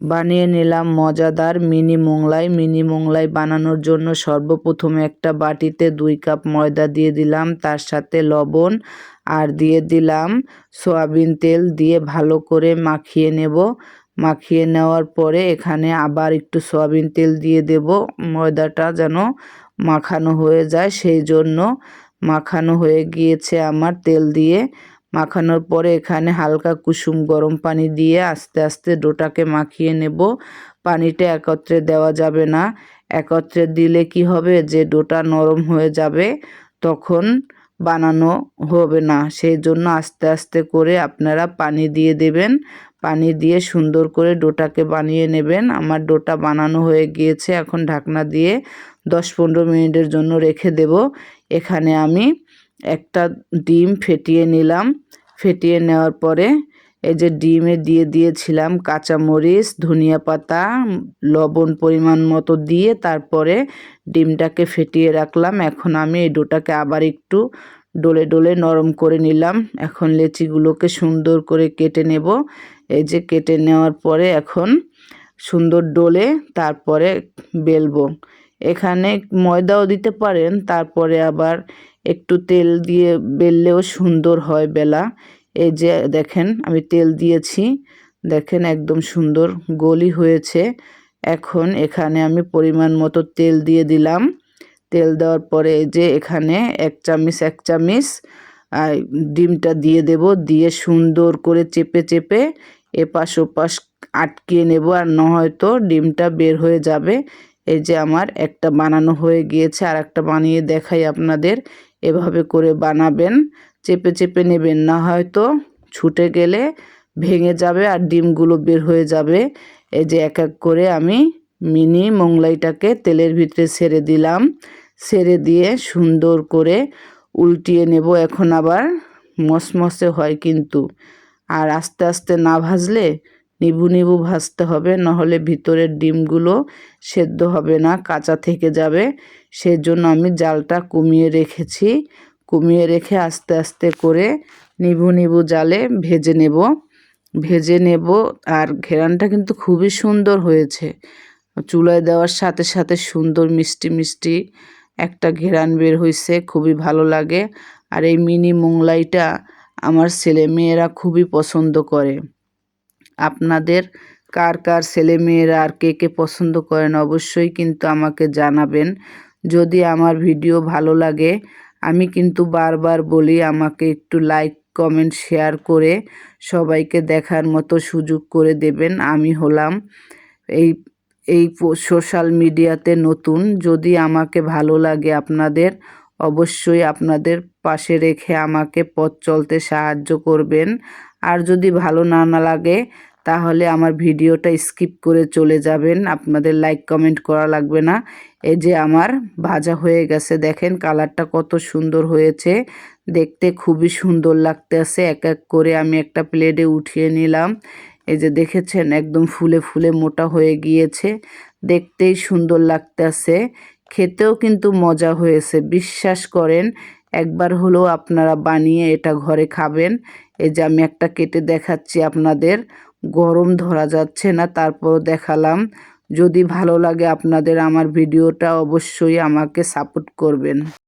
বানিয়ে নিলাম মজাদার মিনি মোংলাই। মিনি মোংলাই বানানোর জন্য সর্বপ্রথমে একটা বাটিতে দুই কাপ ময়দা দিয়ে দিলাম, তার সাথে লবণ, আর দিয়ে দিলাম সয়াবিন তেল দিয়ে ভালো করে মাখিয়ে নেব। মাখিয়ে নেওয়ার পরে এখানে আবার একটু সয়াবিন তেল দিয়ে দেব। ময়দাটা যেন মাখানো হয়ে যায়, সেই জন্য মাখানো হয়ে গিয়েছে আমার তেল দিয়ে। মাখানোর পরে এখানে হালকা কুসুম গরম পানি দিয়ে আস্তে আস্তে ডোটাকে মাখিয়ে নেব। পানিটা একত্রে দেওয়া যাবে না। একত্রে দিলে কি হবে? যে ডোটা নরম হয়ে যাবে, তখন বানানো হবে না। সেই জন্য আস্তে আস্তে করে আপনারা পানি দিয়ে দেবেন। পানি দিয়ে সুন্দর করে ডোটাকে বানিয়ে নেবেন। আমার ডোটা বানানো হয়ে গিয়েছে। এখন ঢাকনা দিয়ে দশ পনেরো মিনিটের জন্য রেখে দেব। এখানে আমি একটা ডিম ফেটিয়ে নিলাম। ফেটিয়ে নেওয়ার পরে এই যে ডিমে দিয়ে দিয়েছিলাম কাঁচামরিচ, ধনিয়া পাতা, লবণ পরিমাণ মতো দিয়ে তারপরে ডিমটাকে ফেটিয়ে রাখলাম। এখন আমি এই ডোটাকে আবার একটু ডোলে ডোলে নরম করে নিলাম। এখন লেচিগুলোকে সুন্দর করে কেটে নেব। এই যে কেটে নেওয়ার পরে এখন সুন্দর ডোলে তারপরে বেলবো। এখানে ময়দাও দিতে পারেন, তারপরে আবার একটু তেল দিয়ে বেললেও সুন্দর হয় বেলা। এই যে দেখেন, আমি তেল দিয়েছি। দেখেন একদম সুন্দর গলি হয়েছে। এখন এখানে আমি পরিমাণ মতো তেল দিয়ে দিলাম। তেল দেওয়ার পরে যে এখানে এক চামিচ এক চামিচ ডিমটা দিয়ে দেব। দিয়ে সুন্দর করে চেপে চেপে এপাশ ওপাশ আটকিয়ে নেব। আর নয়তো ডিমটা বের হয়ে যাবে। এই যে আমার একটা বানানো হয়ে গিয়েছে। আর একটা বানিয়ে দেখাই আপনাদের। এভাবে করে বানাবেন, চেপে চেপে নেবেন। না হয়তো ছুটে গেলে ভেঙে যাবে আর ডিমগুলো বের হয়ে যাবে। এই যে এক এক করে আমি মিনি মোংলাইটাকে তেলের ভিতরে ছেড়ে দিলাম। ছেড়ে দিয়ে সুন্দর করে উল্টিয়ে নেব। এখন আবার মসমসে হয় কিন্তু। আর আস্তে আস্তে না ভাজলে নিবু নিবু ভাজতে হবে, নাহলে ভিতরের ডিমগুলো সেদ্ধ হবে না, কাঁচা থেকে যাবে। সেজন্য আমি জালটা কমিয়ে রেখেছি। কমিয়ে রেখে আস্তে আস্তে করে নিবু নিবু জালে ভেজে নেব। ভেজে নেব আর ঘেরানটা কিন্তু খুবই সুন্দর হয়েছে। চুলায় দেওয়ার সাথে সাথে সুন্দর মিষ্টি মিষ্টি একটা ঘেরান বের হয়েছে খুবই ভালো লাগে। আর এই মিনি মোংলাইটা আমার ছেলে মেয়েরা খুবই পছন্দ করে। আপনাদের কার কার ছেলে মেয়েরা আর কে কে পছন্দ করেন অবশ্যই কিন্তু আমাকে জানাবেন। যদি আমার ভিডিও ভালো লাগে, আমি কিন্তু বারবার বলি আমাকে একটু লাইক, কমেন্ট, শেয়ার করে সবাইকে দেখার মতো সুযোগ করে দেবেন। আমি হলাম এই এই সোশ্যাল মিডিয়াতে নতুন। যদি আমাকে ভালো লাগে আপনাদের, অবশ্যই আপনাদের পাশে রেখে আমাকে পথ চলতে সাহায্য করবেন। আর যদি ভালো না না লাগে তাহলে আমার ভিডিওটা স্কিপ করে চলে যাবেন। আপনাদের লাইক কমেন্ট করা লাগবে না। এই যে আমার ভাজা হয়ে গেছে, দেখেন কালারটা কত সুন্দর হয়েছে। দেখতে খুবই সুন্দর লাগতে আছে এক এক করে আমি একটা প্লেটে উঠিয়ে নিলাম। এই যে দেখেছেন, একদম ফুলে ফুলে মোটা হয়ে গিয়েছে। দেখতেই সুন্দর লাগতে আছে খেতেও কিন্তু মজা হয়েছে, বিশ্বাস করেন। একবার হলেও আপনারা বানিয়ে এটা ঘরে খাবেন। এই যে আমি একটা কেটে দেখাচ্ছি আপনাদের। গরম ধরা যাচ্ছে না তারপর দেখালাম। যদি ভালো লাগে আপনাদের আমার ভিডিওটা অবশ্যই আমাকে সাপোর্ট করবেন।